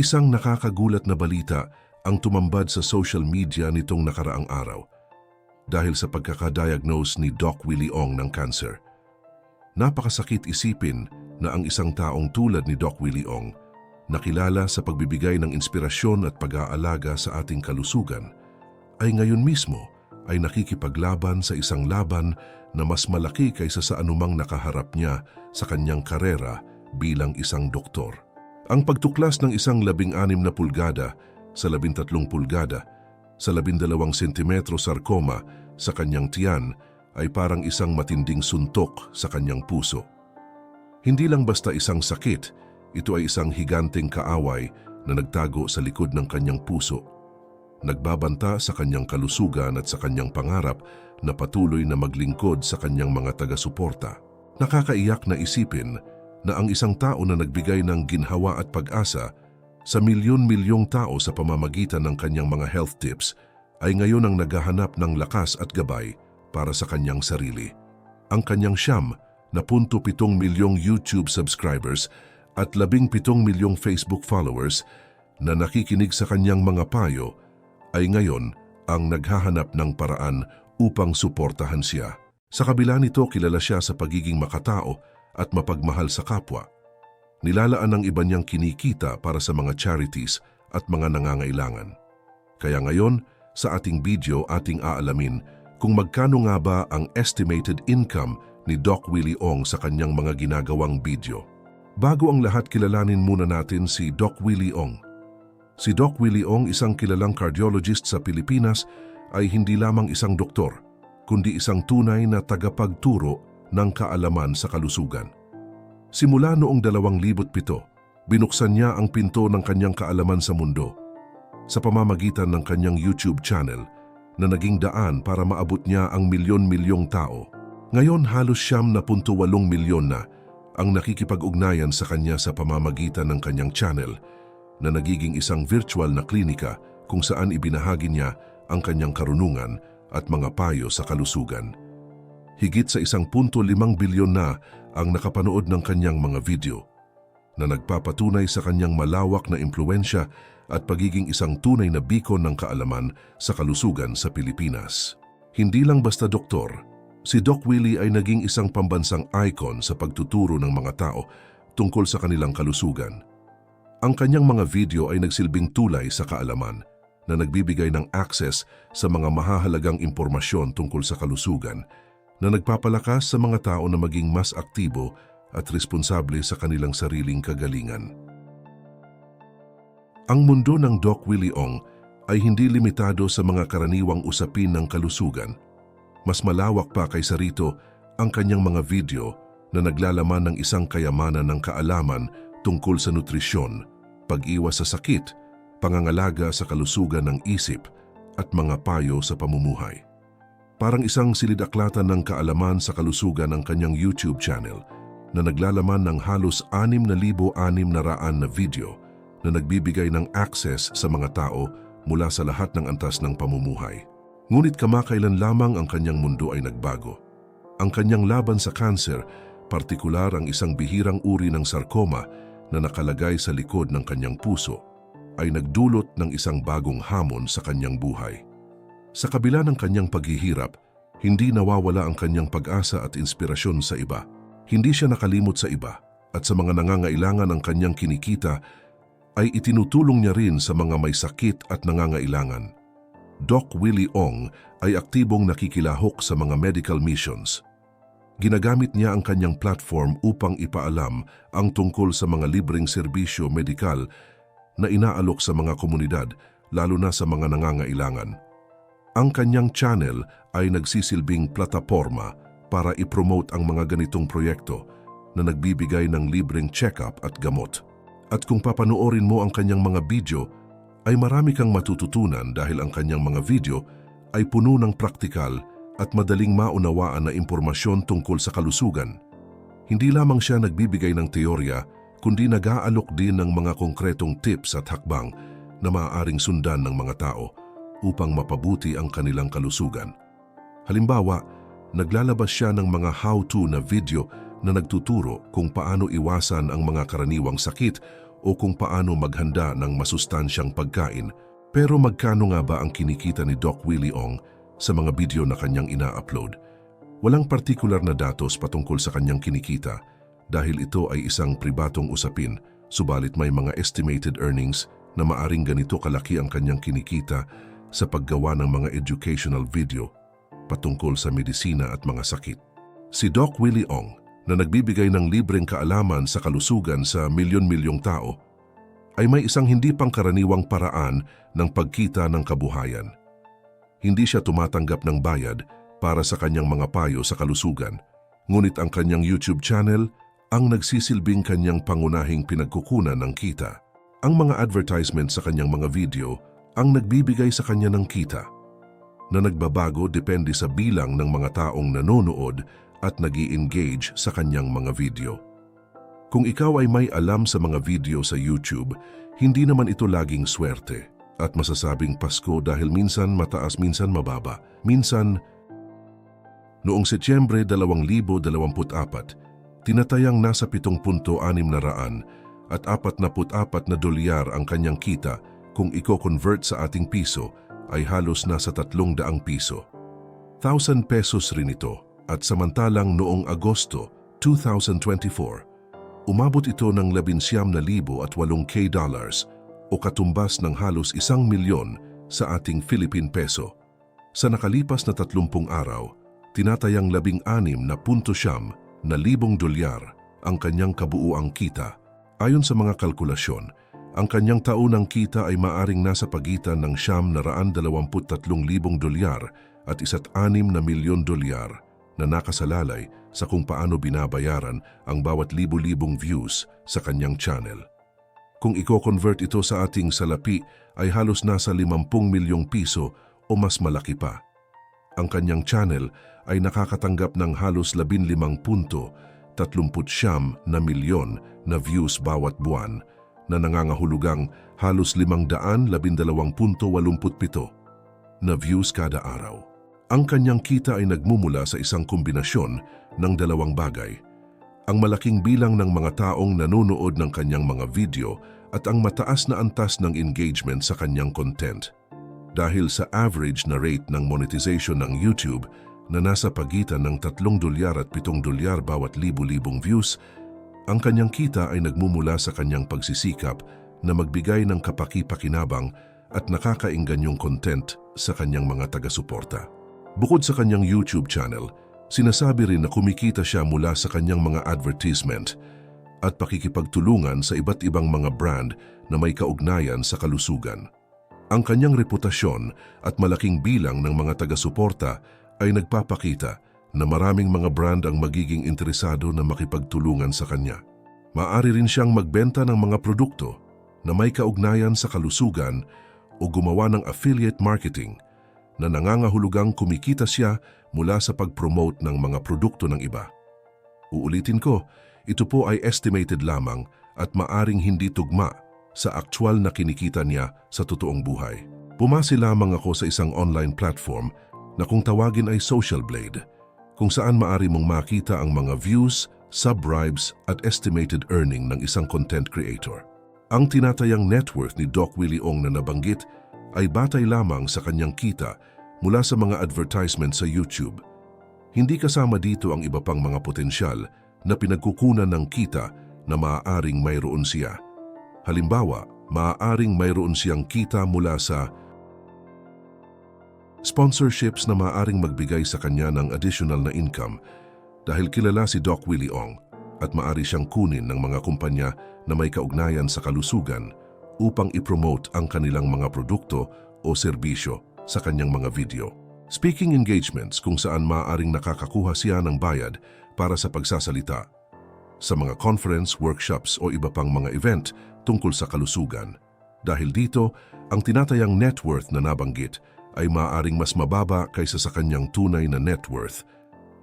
Isang nakakagulat na balita ang tumambad sa social media nitong nakaraang araw dahil sa pagkakadiagnose ni Doc Willie Ong ng cancer. Napakasakit isipin na ang isang taong tulad ni Doc Willie Ong, nakilala sa pagbibigay ng inspirasyon at pag-aalaga sa ating kalusugan, ay ngayon mismo ay nakikipaglaban sa isang laban na mas malaki kaysa sa anumang nakaharap niya sa kanyang karera bilang isang doktor. Ang pagtuklas ng isang labing-anim na pulgada sa labintatlong pulgada sa labindalawang sentimetro sarkoma sa kanyang tiyan ay parang isang matinding suntok sa kanyang puso. Hindi lang basta isang sakit, ito ay isang higanteng kaaway na nagtago sa likod ng kanyang puso. Nagbabanta sa kanyang kalusugan at sa kanyang pangarap na patuloy na maglingkod sa kanyang mga taga-suporta. Nakakaiyak na isipin na ang isang tao na nagbigay ng ginhawa at pag-asa sa milyon-milyong tao sa pamamagitan ng kanyang mga health tips ay ngayon ang naghahanap ng lakas at gabay para sa kanyang sarili. Ang kanyang siyam na punto pitong milyong YouTube subscribers at labing pitong milyong Facebook followers na nakikinig sa kanyang mga payo ay ngayon ang naghahanap ng paraan upang suportahan siya. Sa kabila nito, kilala siya sa pagiging makatao at mapagmahal sa kapwa. Nilalaan ng iba niyang kinikita para sa mga charities at mga nangangailangan. Kaya ngayon, sa ating video ating aalamin kung magkano nga ba ang estimated income ni Doc Willie Ong sa kanyang mga ginagawang video. Bago ang lahat kilalanin muna natin si Doc Willie Ong. Si Doc Willie Ong, isang kilalang cardiologist sa Pilipinas, ay hindi lamang isang doktor, kundi isang tunay na tagapagturo ng kaalaman sa kalusugan. Simula noong 2007, binuksan niya ang pinto ng kanyang kaalaman sa mundo sa pamamagitan ng kanyang YouTube channel na naging daan para maabot niya ang milyon-milyong tao. Ngayon halos siyam na punto walong milyon na ang nakikipag-ugnayan sa kanya sa pamamagitan ng kanyang channel na nagiging isang virtual na klinika kung saan ibinahagi niya ang kanyang karunungan at mga payo sa kalusugan. Higit sa isang punto limang bilyon na ang nakapanood ng kanyang mga video na nagpapatunay sa kanyang malawak na impluensya at pagiging isang tunay na bikon ng kaalaman sa kalusugan sa Pilipinas. Hindi lang basta doktor, si Doc Willie ay naging isang pambansang icon sa pagtuturo ng mga tao tungkol sa kanilang kalusugan. Ang kanyang mga video ay nagsilbing tulay sa kaalaman na nagbibigay ng access sa mga mahahalagang impormasyon tungkol sa kalusugan na nagpapalakas sa mga tao na maging mas aktibo at responsable sa kanilang sariling kagalingan. Ang mundo ng Doc Willie Ong ay hindi limitado sa mga karaniwang usapin ng kalusugan. Mas malawak pa kaysa rito ang kanyang mga video na naglalaman ng isang kayamanan ng kaalaman tungkol sa nutrisyon, pag-iwas sa sakit, pangangalaga sa kalusugan ng isip at mga payo sa pamumuhay. Parang isang silidaklatan ng kaalaman sa kalusugan ng kanyang YouTube channel na naglalaman ng halos 6,600 na video na nagbibigay ng access sa mga tao mula sa lahat ng antas ng pamumuhay. Ngunit kamakailan lamang ang kanyang mundo ay nagbago. Ang kanyang laban sa kanser, partikular ang isang bihirang uri ng sarkoma na nakalagay sa likod ng kanyang puso, ay nagdulot ng isang bagong hamon sa kanyang buhay. Sa kabila ng kanyang paghihirap, hindi nawawala ang kanyang pag-asa at inspirasyon sa iba. Hindi siya nakalimot sa iba at sa mga nangangailangan ng kanyang kinikita ay itinutulong niya rin sa mga may sakit at nangangailangan. Doc Willie Ong ay aktibong nakikilahok sa mga medical missions. Ginagamit niya ang kanyang platform upang ipaalam ang tungkol sa mga libreng serbisyo medikal na inaalok sa mga komunidad, lalo na sa mga nangangailangan. Ang kanyang channel ay nagsisilbing plataforma para ipromote ang mga ganitong proyekto na nagbibigay ng libreng check-up at gamot. At kung papanoorin mo ang kanyang mga video, ay marami kang matututunan dahil ang kanyang mga video ay puno ng praktikal at madaling maunawaan na impormasyon tungkol sa kalusugan. Hindi lamang siya nagbibigay ng teorya, kundi nag-aalok din ng mga konkretong tips at hakbang na maaaring sundan ng mga tao upang mapabuti ang kanilang kalusugan. Halimbawa, naglalabas siya ng mga how-to na video na nagtuturo kung paano iwasan ang mga karaniwang sakit o kung paano maghanda ng masustansyang pagkain. Pero magkano nga ba ang kinikita ni Doc Willie Ong sa mga video na kanyang ina-upload? Walang partikular na datos patungkol sa kanyang kinikita dahil ito ay isang pribatong usapin, subalit may mga estimated earnings na maaring ganito kalaki ang kanyang kinikita sa paggawa ng mga educational video patungkol sa medisina at mga sakit. Si Doc Willie Ong na nagbibigay ng libreng kaalaman sa kalusugan sa milyon-milyong tao ay may isang hindi pangkaraniwang paraan ng pagkita ng kabuhayan. Hindi siya tumatanggap ng bayad para sa kanyang mga payo sa kalusugan, ngunit ang kanyang YouTube channel ang nagsisilbing kanyang pangunahing pinagkukunan ng kita. Ang mga advertisement sa kanyang mga video ang nagbibigay sa kanya ng kita na nagbabago depende sa bilang ng mga taong nanonood at nag engage sa kanyang mga video. Kung ikaw ay may alam sa mga video sa YouTube, hindi naman ito laging swerte at masasabing Pasko dahil minsan mataas minsan mababa. Minsan, noong Setyembre 2024, tinatayang nasa 7.6 na raan at 44 na dolyar ang kanyang kita kung i-convert sa ating piso ay halos nasa 300 piso. 1,000 pesos rin ito at samantalang noong Agosto 2024, umabot ito ng 11,000 at 8K dollars o katumbas ng halos isang milyon sa ating Philippine peso. Sa nakalipas na 30 araw, tinatayang 16 na punto siyam na libong dolyar ang kanyang kabuuang kita. Ayon sa mga kalkulasyon, ang kanyang taunang kita ay maaring nasa pagitan ng siyam na raan dalawamput tatlong libong dolyar at isa't anim na milyon dolyar na nakasalalay sa kung paano binabayaran ang bawat libu-libong views sa kanyang channel. Kung i-convert ito sa ating salapi ay halos nasa 50 milyong piso o mas malaki pa. Ang kanyang channel ay nakakatanggap ng halos 15 punto 39 na milyon na views bawat buwan na nangangahulugang halos 512.87 na views kada araw. Ang kanyang kita ay nagmumula sa isang kombinasyon ng dalawang bagay – ang malaking bilang ng mga taong nanonood ng kanyang mga video at ang mataas na antas ng engagement sa kanyang content. Dahil sa average na rate ng monetization ng YouTube na nasa pagitan ng 3 dolyar at 7 dolyar bawat libu-libong views, ang kanyang kita ay nagmumula sa kanyang pagsisikap na magbigay ng kapaki-pakinabang at nakakainganyong content sa kanyang mga taga-suporta. Bukod sa kanyang YouTube channel, Sinasabi rin na kumikita siya mula sa kanyang mga advertisement at pakikipagtulungan sa iba't ibang mga brand na may kaugnayan sa kalusugan. Ang kanyang reputasyon at malaking bilang ng mga taga-suporta ay nagpapakita na maraming mga brand ang magiging interesado na makipagtulungan sa kanya. Maari rin siyang magbenta ng mga produkto na may kaugnayan sa kalusugan o gumawa ng affiliate marketing na nangangahulugang kumikita siya mula sa pag-promote ng mga produkto ng iba. Uulitin ko, ito po ay estimated lamang at maaring hindi tugma sa aktwal na kinikita niya sa totoong buhay. Pumasi lamang ako sa isang online platform na kung tawagin ay Social Blade, kung saan maari mong makita ang mga views, subscribes at estimated earning ng isang content creator. Ang tinatayang net worth ni Doc Willie Ong na nabanggit ay batay lamang sa kanyang kita mula sa mga advertisement sa YouTube. Hindi kasama dito ang iba pang mga potensyal na pinagkukunan ng kita na maaaring mayroon siya. Halimbawa, maaaring mayroon siyang kita mula sa sponsorships na maaaring magbigay sa kanya ng additional na income dahil kilala si Doc Willie Ong at maari siyang kunin ng mga kumpanya na may kaugnayan sa kalusugan upang ipromote ang kanilang mga produkto o serbisyo sa kanyang mga video. Speaking engagements kung saan maaaring nakakakuha siya ng bayad para sa pagsasalita. Sa mga conference, workshops o iba pang mga event tungkol sa kalusugan. Dahil dito, ang tinatayang net worth na nabanggit ay maaaring mas mababa kaysa sa kanyang tunay na net worth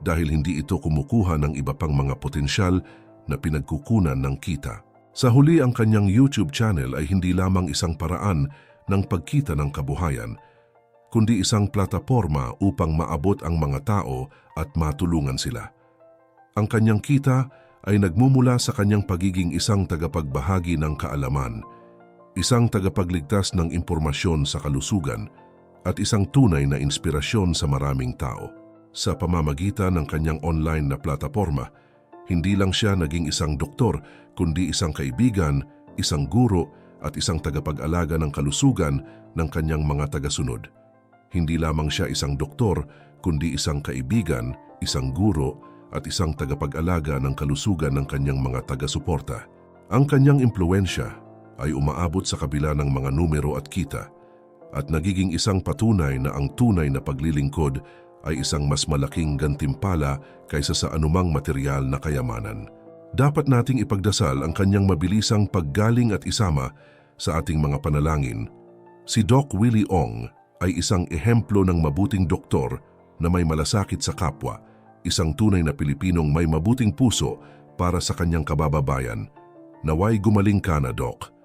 dahil hindi ito kumukuha ng iba pang mga potensyal na pinagkukunan ng kita. Sa huli ang kanyang YouTube channel ay hindi lamang isang paraan ng pagkita ng kabuhayan, kundi isang plataporma upang maabot ang mga tao at matulungan sila. Ang kanyang kita ay nagmumula sa kanyang pagiging isang tagapagbahagi ng kaalaman, isang tagapagligtas ng impormasyon sa kalusugan, at isang tunay na inspirasyon sa maraming tao. Sa pamamagitan ng kanyang online na plataforma, hindi lang siya naging isang doktor, kundi isang kaibigan, isang guro, at isang tagapag-alaga ng kalusugan ng kanyang mga tagasunod. Hindi lamang siya isang doktor, kundi isang kaibigan, isang guro, at isang tagapag-alaga ng kalusugan ng kanyang mga taga-suporta. Ang kanyang impluensya ay umaabot sa kabila ng mga numero at kita at nagiging isang patunay na ang tunay na paglilingkod ay isang mas malaking gantimpala kaysa sa anumang material na kayamanan. Dapat nating ipagdasal ang kanyang mabilisang paggaling at isama sa ating mga panalangin. Si Doc Willie Ong ay isang ehemplo ng mabuting doktor na may malasakit sa kapwa, isang tunay na Pilipinong may mabuting puso para sa kanyang kabababayan. Naway gumaling ka na, Doc.